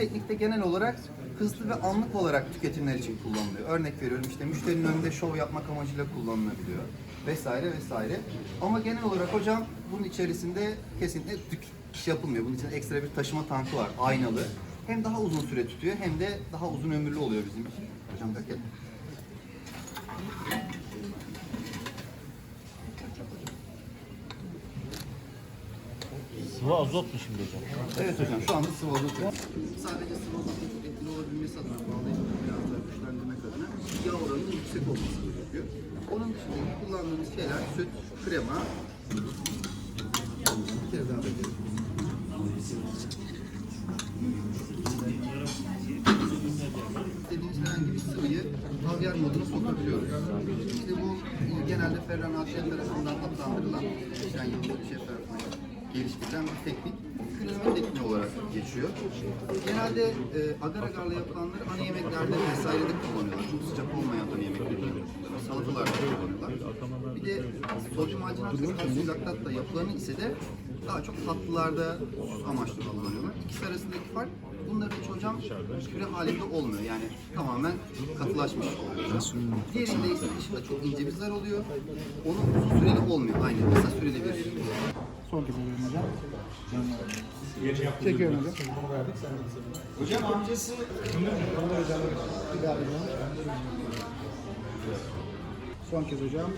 teknikte genel olarak hızlı ve anlık olarak tüketimler için kullanılıyor. Örnek veriyorum işte müşterinin önünde şov yapmak amacıyla kullanılabiliyor vesaire vesaire. Ama genel olarak hocam bunun içerisinde kesinlikle tüketim yapılmıyor. Bunun için ekstra bir taşıma tankı var aynalı. Hem daha uzun süre tutuyor hem de daha uzun ömürlü oluyor bizim için. Hocam dökelim. Sıvı azot mu şimdi hocam? Evet hocam şu anda sıvı azot. Sadece sıvı azotun etkili olabilmesi adına bağlayıp biraz daha güçlendirmek adına yağ oranının yüksek olması gerekiyor. Onun dışında kullandığımız şeyler süt, krema. Bir kere daha dökelim. İstediğimiz herhangi bir sıvıyı havyar moduna sokabiliyoruz. İşte bu genelde Ferran Atşer tarafından adlandırılan, geçen yıl bir şey tarafından geliştirilen bir teknik. Küreleme tekniği olarak geçiyor. Genelde e, agar agarla yapılanları ana yemeklerde vesairede kullanıyorlar. Çok sıcak olmayan ana yemeklerinde, salatalarda kullanıyorlar. Bir de sodyum alginat kalsiyum yapılanı ise de daha çok tatlılarda amaçlı kullanıyorlar. İkisi arasındaki fark bunların hiç hocam püre halinde olmuyor. Yani tamamen katılaşmış oluyor. Diğerinde ise dışında çok ince bir zar oluyor. Onun uzun süreli olmuyor. Aynı kısa süreli bir Son kez alıyorum hocam. Çekiyorum hocam. Hocam amcası Bir daha alıyorum. Son kez hocam.